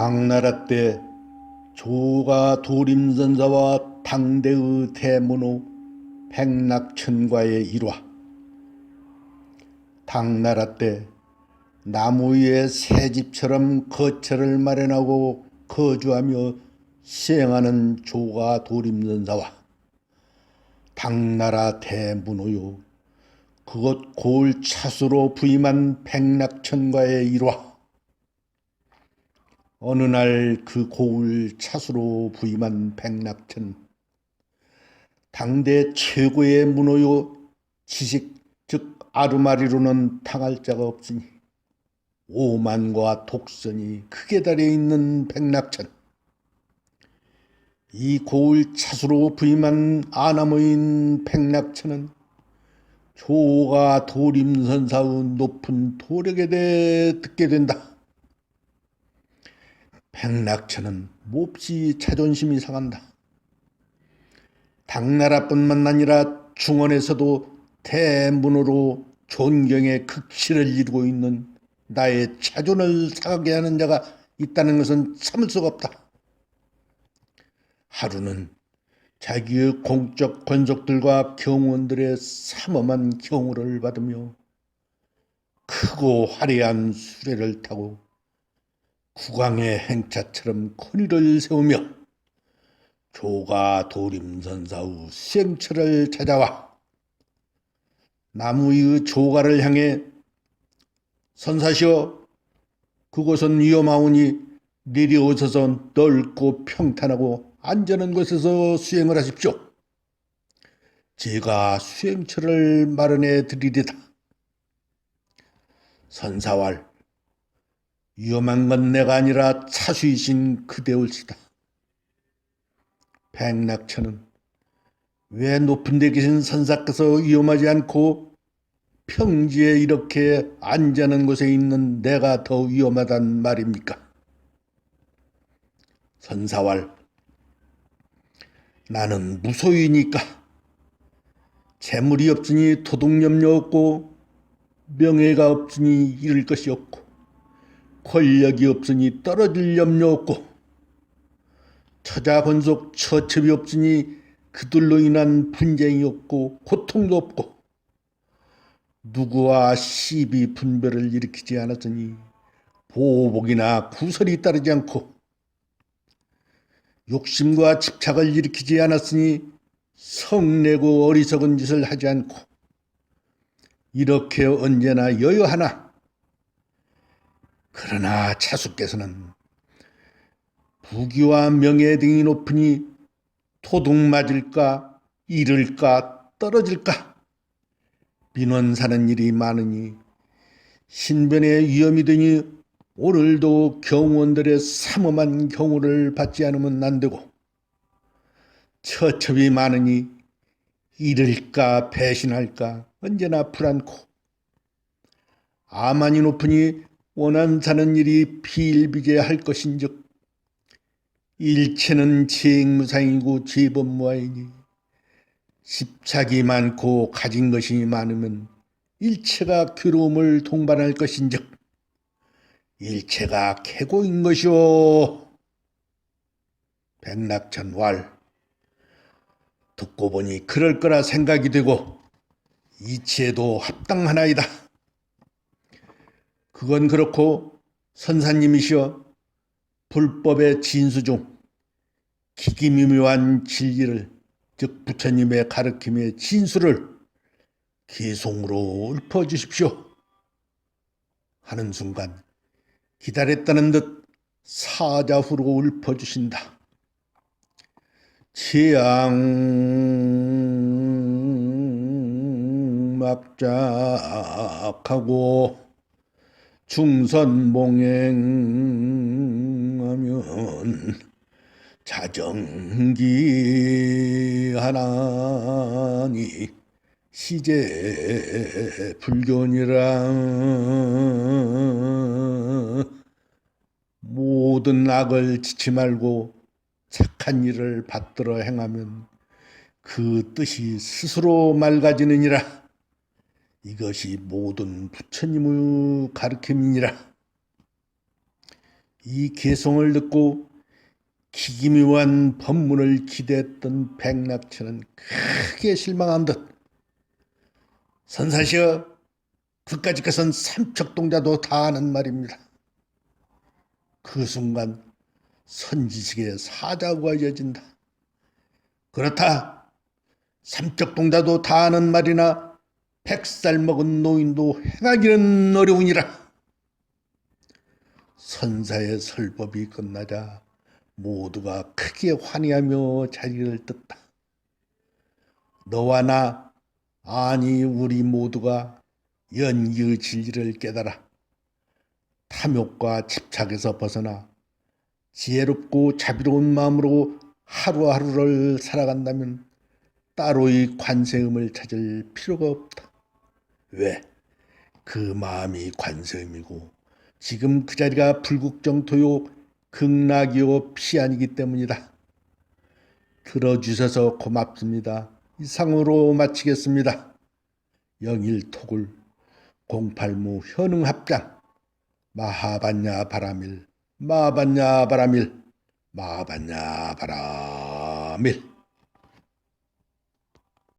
당나라 때 조가 도림선사와 당대의 대문호 백낙천과의 일화. 당나라 때 나무 위에 새집처럼 거처를 마련하고 거주하며 시행하는 조가 도림선사와 당나라 대문호요. 그곳 고을 차수로 부임한 백낙천과의 일화 어느 날 그 고을 차수로 부임한 백낙천. 당대 최고의 문호요. 지식 즉 아르마리로는 당할 자가 없으니 오만과 독선이 크게 달려 있는 백낙천. 이 고을 차수로 부임한 아나무인 백낙천은 조가 도림선사의 높은 도력에 대해 듣게 된다. 백낙천은 몹시 자존심이 상한다. 당나라뿐만 아니라 중원에서도 대문으로 존경의 극치를 이루고 있는 나의 자존을 상하게 하는 자가 있다는 것은 참을 수가 없다. 하루는 자기의 공적 권속들과 경원들의 삼엄한 경호를 받으며 크고 화려한 수레를 타고 국왕의 행차처럼 큰일을 세우며 조가 도림선사후 시행처를 찾아와 나무의 조가를 향해 선사시여 그곳은 위험하오니 내려오셔서 넓고 평탄하고 안전한 곳에서 수행을 하십시오. 제가 수행처를 마련해 드리리다. 선사왈 위험한 건 내가 아니라 차수이신 그대올시다. 백낙천은 왜 높은 데 계신 선사께서 위험하지 않고 평지에 이렇게 안전한 곳에 있는 내가 더 위험하단 말입니까? 선사왈 나는 무소유니까 재물이 없으니 도둑 염려 없고 명예가 없으니 잃을 것이 없고 권력이 없으니 떨어질 염려 없고 처자번속 처첩이 없으니 그들로 인한 분쟁이 없고 고통도 없고 누구와 시비 분별을 일으키지 않았으니 보복이나 구설이 따르지 않고 욕심과 집착을 일으키지 않았으니 성내고 어리석은 짓을 하지 않고 이렇게 언제나 여여하나 그러나 차수께서는 부귀와 명예 등이 높으니 토둑 맞을까 잃을까 떨어질까? 민원 사는 일이 많으니 신변에 위험이 되니 오늘도 경원들의 삼엄한 경호를 받지 않으면 안 되고 처첩이 많으니 잃을까 배신할까 언제나 불안코. 아만이 높으니 원한 사는 일이 비일비재할 것인즉 일체는 재행무상이고 재범무하이니 십착이 많고 가진 것이 많으면 일체가 괴로움을 동반할 것인즉 일체가 캐고인 것이오. 백낙천왈 듣고 보니 그럴 거라 생각이 되고 이치에도 합당하나이다. 그건 그렇고 선사님이시여 불법의 진수 중 기기미묘한 진리를 즉 부처님의 가르침의 진수를 기송으로 읊어주십시오. 하는 순간 기다렸다는 듯 사자후로 읊어주신다. 취향 막작하고 중선봉행하면 자정기 하나니 시제 불교니라 모든 악을 지치 말고 착한 일을 받들어 행하면 그 뜻이 스스로 맑아지느니라. 이것이 모든 부처님의 가르침이니라. 이 개성을 듣고 기기묘한 법문을 기대했던 백낙천은 크게 실망한 듯 선사시여 그까짓 것은 삼척동자도 다 아는 말입니다. 그 순간 선지식의 사자가 이어진다. 그렇다. 삼척동자도 다 아는 말이나 백살 먹은 노인도 행하기는 어려우니라. 선사의 설법이 끝나자 모두가 크게 환희하며 자리를 떴다. 너와 나, 아니 우리 모두가 연기의 진리를 깨달아 탐욕과 집착에서 벗어나 지혜롭고 자비로운 마음으로 하루하루를 살아간다면 따로의 관세음을 찾을 필요가 없다. 왜? 그 마음이 관세음이고 지금 그 자리가 불국정토요 극락이요 피안이기 때문이다. 들어주셔서 고맙습니다. 이상으로 마치겠습니다. 영일토굴 08무 현응합장 마하반야 바라밀 마반야 바라밀 마반야 바라밀